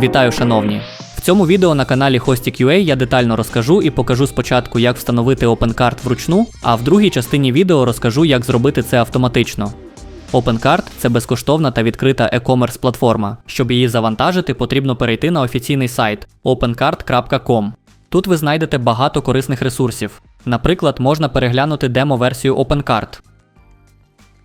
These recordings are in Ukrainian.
Вітаю, шановні! В цьому відео на каналі Hostik.ua я детально розкажу і покажу спочатку, як встановити OpenCard вручну, а в другій частині відео розкажу, як зробити це автоматично. OpenCard – це безкоштовна та відкрита e-commerce платформа. Щоб її завантажити, потрібно перейти на офіційний сайт opencard.com. Тут ви знайдете багато корисних ресурсів. Наприклад, можна переглянути демо-версію OpenCard.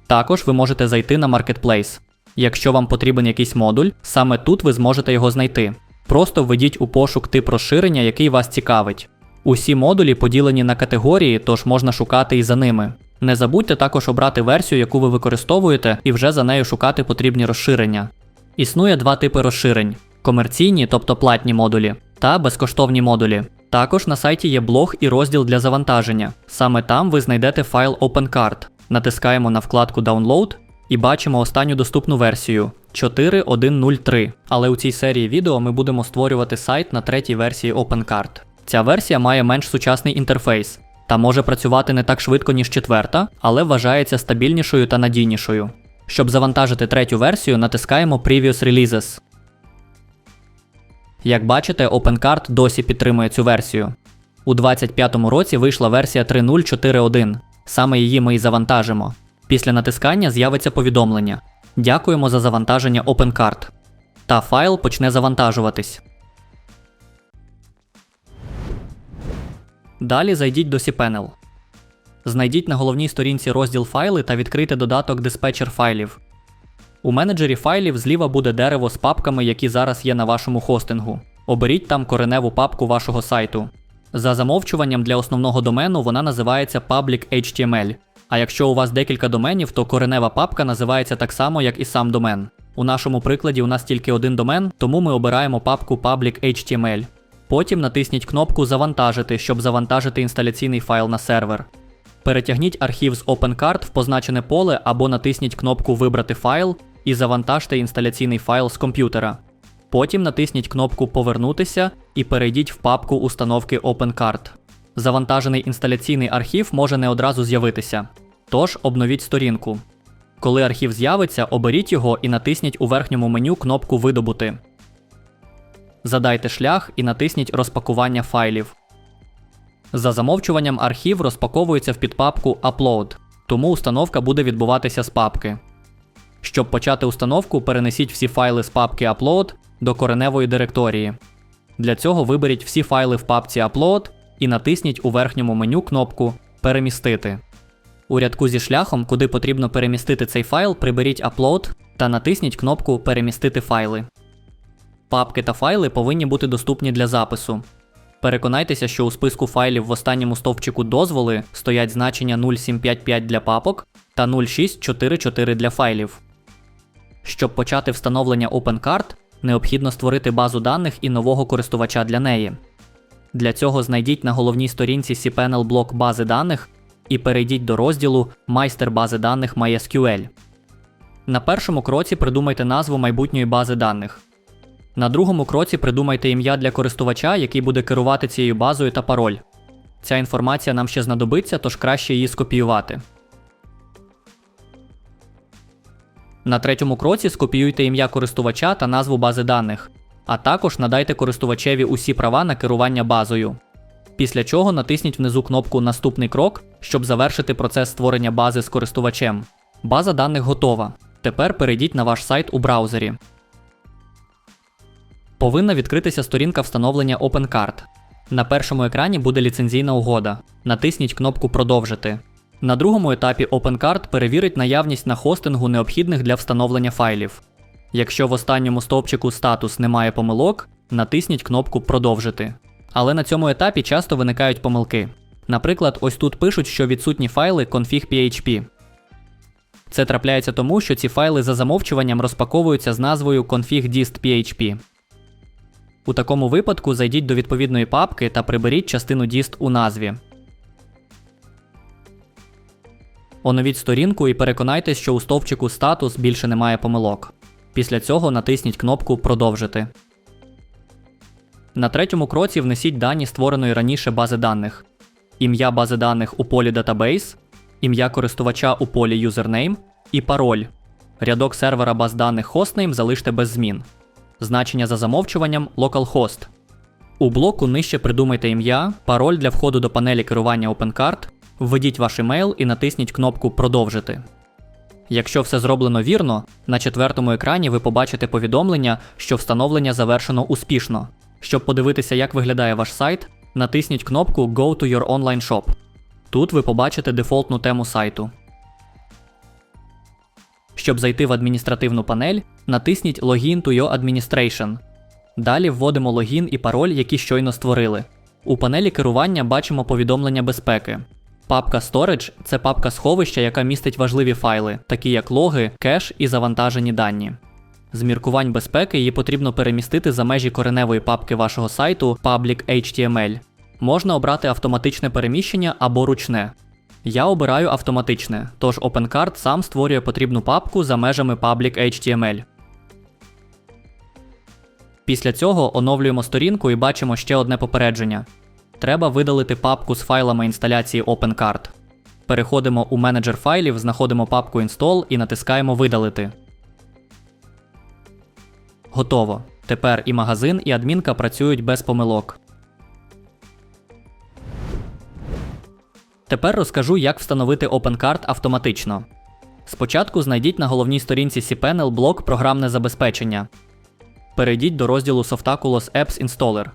Також ви можете зайти на Marketplace. Якщо вам потрібен якийсь модуль, саме тут ви зможете його знайти. Просто введіть у пошук тип розширення, який вас цікавить. Усі модулі поділені на категорії, тож можна шукати і за ними. Не забудьте також обрати версію, яку ви використовуєте, і вже за нею шукати потрібні розширення. Існує два типи розширень: комерційні, тобто платні модулі, та безкоштовні модулі. Також на сайті є блог і розділ для завантаження. Саме там ви знайдете файл OpenCard. Натискаємо на вкладку Download і бачимо останню доступну версію 4.1.03. Але у цій серії відео ми будемо створювати сайт на третій версії OpenCard. Ця версія має менш сучасний інтерфейс та може працювати не так швидко, ніж четверта, але вважається стабільнішою та надійнішою. Щоб завантажити третю версію, натискаємо Previous Releases. Як бачите, OpenCard досі підтримує цю версію. У 2025 році вийшла версія 3.0.4.1. Саме її ми і завантажимо. Після натискання з'явиться повідомлення. Дякуємо за завантаження OpenCard. Та файл почне завантажуватись. Далі зайдіть до cPanel. Знайдіть на головній сторінці розділ файли та відкрийте додаток диспетчер файлів. У менеджері файлів зліва буде дерево з папками, які зараз є на вашому хостингу. Оберіть там кореневу папку вашого сайту. За замовчуванням для основного домену вона називається Public HTML. А якщо у вас декілька доменів, то коренева папка називається так само, як і сам домен. У нашому прикладі у нас тільки один домен, тому ми обираємо папку Public HTML. Потім натисніть кнопку Завантажити, щоб завантажити інсталяційний файл на сервер. Перетягніть архів з OpenCard в позначене поле або натисніть кнопку Вибрати файл і завантажте інсталяційний файл з комп'ютера. Потім натисніть кнопку Повернутися і перейдіть в папку установки OpenCard. Завантажений інсталяційний архів може не одразу з'явитися. Тож обновіть сторінку. Коли архів з'явиться, оберіть його і натисніть у верхньому меню кнопку Видобути. Задайте шлях і натисніть Розпакування файлів. За замовчуванням архів розпаковується в підпапку Upload, тому установка буде відбуватися з папки. Щоб почати установку, перенесіть всі файли з папки Upload до кореневої директорії. Для цього виберіть всі файли в папці Upload і натисніть у верхньому меню кнопку Перемістити. У рядку зі шляхом, куди потрібно перемістити цей файл, приберіть Upload та натисніть кнопку Перемістити файли. Папки та файли повинні бути доступні для запису. Переконайтеся, що у списку файлів в останньому стовпчику дозволи стоять значення 0755 для папок та 0644 для файлів. Щоб почати встановлення OpenCard, необхідно створити базу даних і нового користувача для неї. Для цього знайдіть на головній сторінці cPanel блок бази даних і перейдіть до розділу Майстер бази даних MySQL. На першому кроці придумайте назву майбутньої бази даних. На другому кроці придумайте ім'я для користувача, який буде керувати цією базою та пароль. Ця інформація нам ще знадобиться, тож краще її скопіювати. На третьому кроці скопіюйте ім'я користувача та назву бази даних, а також надайте користувачеві усі права на керування базою. Після чого натисніть внизу кнопку Наступний крок, щоб завершити процес створення бази з користувачем. База даних готова. Тепер перейдіть на ваш сайт у браузері. Повинна відкритися сторінка встановлення OpenCard. На першому екрані буде ліцензійна угода. Натисніть кнопку Продовжити. На другому етапі OpenCard перевірить наявність на хостингу необхідних для встановлення файлів. Якщо в останньому стовпчику статус немає помилок, натисніть кнопку Продовжити. Але на цьому етапі часто виникають помилки. Наприклад, ось тут пишуть, що відсутні файли config.php. Це трапляється тому, що ці файли за замовчуванням розпаковуються з назвою config.dist.php. У такому випадку зайдіть до відповідної папки та приберіть частину dist у назві. Оновіть сторінку і переконайтесь, що у стовпчику статус більше немає помилок. Після цього натисніть кнопку Продовжити. На третьому кроці внесіть дані створеної раніше бази даних. Ім'я бази даних у полі Database, ім'я користувача у полі Username і пароль. Рядок сервера баз даних hostname залиште без змін. значення за замовчуванням localhost. У блоку нижче придумайте ім'я, пароль для входу до панелі керування OpenCard, введіть ваш емейл і натисніть кнопку Продовжити. Якщо все зроблено вірно, на четвертому екрані ви побачите повідомлення, що встановлення завершено успішно. Щоб подивитися, як виглядає ваш сайт, натисніть кнопку Go to your online shop. Тут ви побачите дефолтну тему сайту. Щоб зайти в адміністративну панель, натисніть Login to your administration. Далі вводимо логін і пароль, які щойно створили. У панелі керування бачимо повідомлення безпеки. Папка Storage – це папка сховища, яка містить важливі файли, такі як логи, кеш і завантажені дані. З міркувань безпеки її потрібно перемістити за межі кореневої папки вашого сайту Public HTML. Можна обрати автоматичне переміщення або ручне. Я обираю автоматичне, тож OpenCard сам створює потрібну папку за межами Public HTML. Після цього оновлюємо сторінку і бачимо ще одне попередження. Треба видалити папку з файлами інсталяції OpenCard. Переходимо у менеджер файлів, знаходимо папку Install і натискаємо Видалити. Готово. Тепер і магазин, і адмінка працюють без помилок. Тепер розкажу, як встановити OpenCard автоматично. Спочатку знайдіть на головній сторінці cPanel блок Програмне забезпечення. Перейдіть до розділу Softaculos Apps Installer.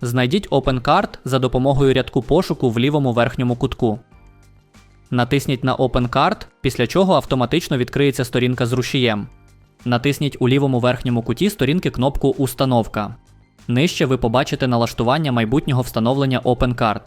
Знайдіть OpenCard за допомогою рядку пошуку в лівому верхньому кутку. Натисніть на OpenCard, після чого автоматично відкриється сторінка з рушієм. Натисніть у лівому верхньому куті сторінки кнопку Установка. Нижче ви побачите налаштування майбутнього встановлення OpenCard.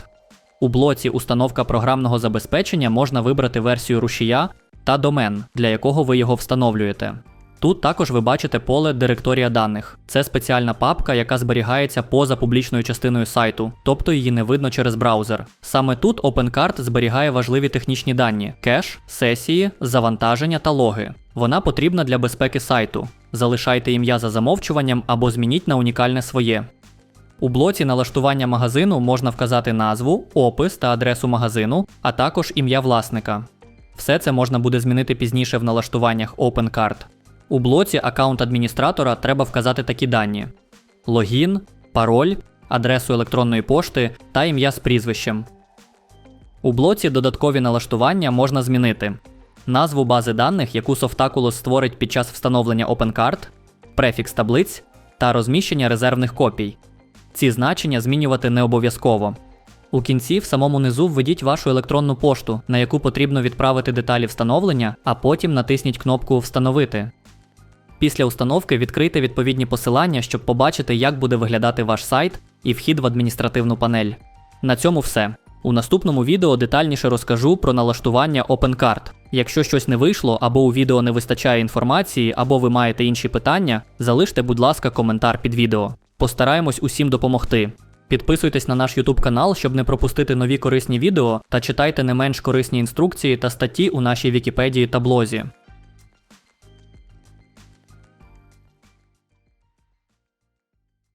У блоці Установка програмного забезпечення можна вибрати версію рушія та домен, для якого ви його встановлюєте. Тут також ви бачите поле Директорія даних. Це спеціальна папка, яка зберігається поза публічною частиною сайту, тобто її не видно через браузер. Саме тут OpenCard зберігає важливі технічні дані: кеш, сесії, завантаження та логи. Вона потрібна для безпеки сайту. Залишайте ім'я за замовчуванням або змініть на унікальне своє. У блоці налаштування магазину можна вказати назву, опис та адресу магазину, а також ім'я власника. Все це можна буде змінити пізніше в налаштуваннях OpenCard. У блоці аккаунт адміністратора треба вказати такі дані: логін, пароль, адресу електронної пошти та ім'я з прізвищем. У блоці додаткові налаштування можна змінити назву бази даних, яку Softaculous створить під час встановлення OpenCard, префікс таблиць та розміщення резервних копій. Ці значення змінювати не обов'язково. У кінці в самому низу введіть вашу електронну пошту, на яку потрібно відправити деталі встановлення, а потім натисніть кнопку Встановити. Після установки відкрийте відповідні посилання, щоб побачити, як буде виглядати ваш сайт і вхід в адміністративну панель. На цьому все. У наступному відео детальніше розкажу про налаштування OpenCard. Якщо щось не вийшло, або у відео не вистачає інформації, або ви маєте інші питання, залиште, будь ласка, коментар під відео. Постараємось усім допомогти. Підписуйтесь на наш YouTube канал, щоб не пропустити нові корисні відео, та читайте не менш корисні інструкції та статті у нашій Вікіпедії та блозі.